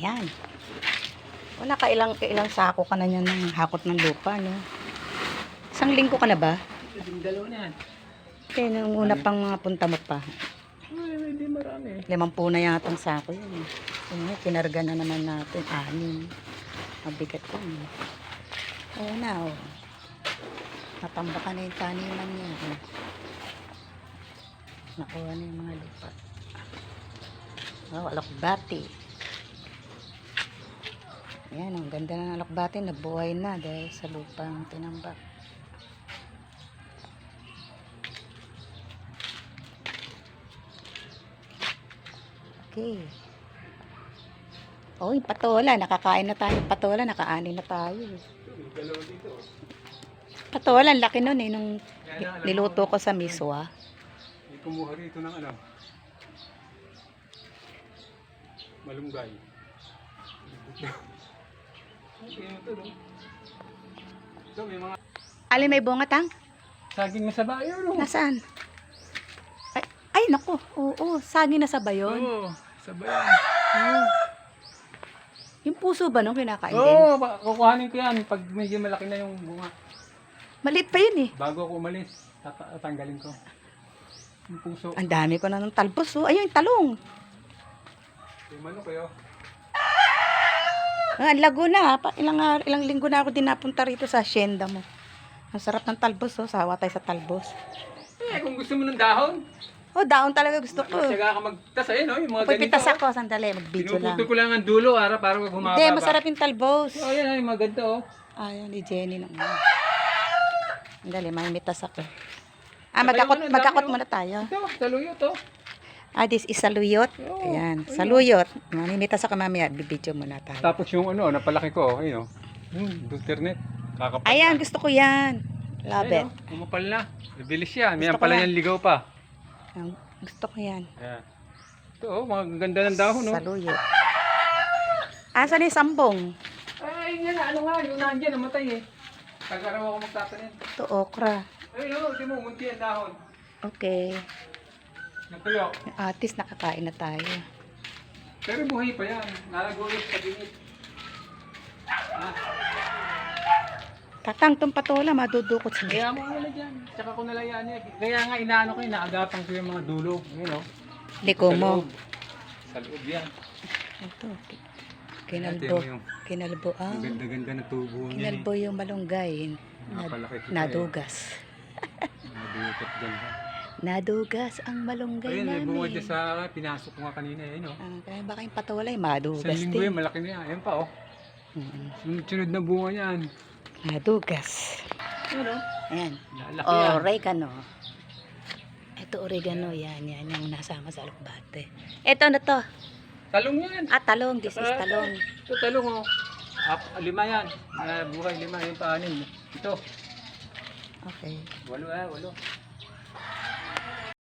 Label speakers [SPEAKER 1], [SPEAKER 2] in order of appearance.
[SPEAKER 1] Ayan. Wala ka ilang, ilang sako ka na niyan ng hakot ng lupa, no? Isang linggo ka na ba?
[SPEAKER 2] Dalawa na yan.
[SPEAKER 1] Kaya nung una pang mga punta mo pa.
[SPEAKER 2] Ay, hindi marami.
[SPEAKER 1] Limampu na yata ang sako yun. eh. Yun nga, kinarga na naman natin. Anim. Mabigat eh. Oo na, oh. Natambakan na yung taniman niya. eh. Nakuha na yung mga lupa. Oh, alakbati. Ayan, ang ganda na ng alakbati. Nabuhay na dahil sa lupang tinambak. Okay. Yung patola. Nakakain na tayo patola. Nakaanin na tayo. Patola, laki nun eh. Nung niluto ko sa miswa.
[SPEAKER 2] Kumuha rito ng ano. Malunggay. Ito, may mga
[SPEAKER 1] Alin may bunga tang?
[SPEAKER 2] saging na sa bayo, no?
[SPEAKER 1] Nasaan? Ay, ay naku. Oo, saging na sa bayon.
[SPEAKER 2] Oo, sa bayan.
[SPEAKER 1] Oh. Yung puso ba nung kinakain din?
[SPEAKER 2] Oo, ba- kukuhanin ko yan pag medyo malaki na yung bunga.
[SPEAKER 1] Maliit pa yun eh.
[SPEAKER 2] Bago ako umalis, tata- tatanggalin ko. Yung puso.
[SPEAKER 1] Ang dami ko na ng talbos. Oh. Ayun, talong.
[SPEAKER 2] Yung manok kayo.
[SPEAKER 1] Ah, ang lago na. Pa, ilang, ar- ilang linggo na ako din napunta rito sa hacienda mo. Ang sarap ng talbos. Oh. Sawa tayo sa talbos.
[SPEAKER 2] Eh, kung gusto mo ng dahon,
[SPEAKER 1] Oh, daon talaga gusto ko.
[SPEAKER 2] Tsaka ka magtas ayun, no? Yung mga ganito.
[SPEAKER 1] Pipitas ako. Sandali, mag-video lang.
[SPEAKER 2] Pinuputol ko lang ang dulo, ara, para wag humaba
[SPEAKER 1] Hindi, masarap yung talbos.
[SPEAKER 2] Oh, yan, yung mga ganito, oh.
[SPEAKER 1] Ayaw ni Jenny naman. Dali, may mitas ako. Ah,
[SPEAKER 2] Saka
[SPEAKER 1] magkakot, magkakot
[SPEAKER 2] dami,
[SPEAKER 1] muna tayo.
[SPEAKER 2] Ito, saluyo to.
[SPEAKER 1] Ah, this is saluyot.
[SPEAKER 2] Oo,
[SPEAKER 1] Ayan,
[SPEAKER 2] ayun.
[SPEAKER 1] saluyot. Mamimitas ako mamaya. Bibidyo muna tayo.
[SPEAKER 2] Tapos yung ano, napalaki ko, ayun, oh. Hmm, internet. Kakapal.
[SPEAKER 1] Ayan, gusto ko yan. Love it.
[SPEAKER 2] Ayun, oh, Umapal na. Bibilis yan. May
[SPEAKER 1] Gusto ko
[SPEAKER 2] pala
[SPEAKER 1] na.
[SPEAKER 2] yan ligaw pa.
[SPEAKER 1] Ayan, Gusto ko yan.
[SPEAKER 2] Ayan. Ito, oh, mga ganda ng dahon, no?
[SPEAKER 1] Saluyot. Asan yung sambong?
[SPEAKER 2] Ay, yan na, ano nga, yung nandiyan, namatay eh. Tagaraw ako magtatanim.
[SPEAKER 1] Ito, okra.
[SPEAKER 2] Ayun, oh, di mo, munti ang dahon.
[SPEAKER 1] Okay.
[SPEAKER 2] Natuyo.
[SPEAKER 1] Atis, nakakain na tayo.
[SPEAKER 2] Pero buhay pa yan. Nalagulit sa binit. Ah,
[SPEAKER 1] Tatang, tong patola, madudukot sa
[SPEAKER 2] kaya mo muna dyan. Tsaka ko nalayaan niya. Kaya nga inaano ko, inaagapan ko yung mga dulo. Yun o.
[SPEAKER 1] liko mo.
[SPEAKER 2] Sa loob yan.
[SPEAKER 1] Ito, ki-
[SPEAKER 2] Ito
[SPEAKER 1] kinalbo.
[SPEAKER 2] yung
[SPEAKER 1] Kinalbo. Ah,
[SPEAKER 2] ang ganda-ganda na tubo niya.
[SPEAKER 1] kinalbo yung malunggay.
[SPEAKER 2] Napalaki ko eh.
[SPEAKER 1] Nadugas.
[SPEAKER 2] Nadukot dyan.
[SPEAKER 1] Nadugas ang malunggay
[SPEAKER 2] Ayun, may bunga
[SPEAKER 1] namin.
[SPEAKER 2] dyan sa pinasok ko nga kanina. Ayun o.
[SPEAKER 1] Ah, kaya baka yung patulay,
[SPEAKER 2] Sa
[SPEAKER 1] madugas
[SPEAKER 2] linggo yun,
[SPEAKER 1] din.
[SPEAKER 2] malaki na yan. Ayan pa o.
[SPEAKER 1] Mm,
[SPEAKER 2] Sunod-sunod na bunga yan.
[SPEAKER 1] Madugas.
[SPEAKER 2] Ayun o.
[SPEAKER 1] Ayan.
[SPEAKER 2] Lalaki yan.
[SPEAKER 1] Oregano. Ito oregano, yan, yan, yung nasama sa alukbate. Ito na to.
[SPEAKER 2] Talong yan.
[SPEAKER 1] Ah, talong. This is talong.
[SPEAKER 2] Ito talong o. Ap, lima yan. Ah, buhay lima. Yung paanin. Ito.
[SPEAKER 1] Okay.
[SPEAKER 2] Walo ah, walo.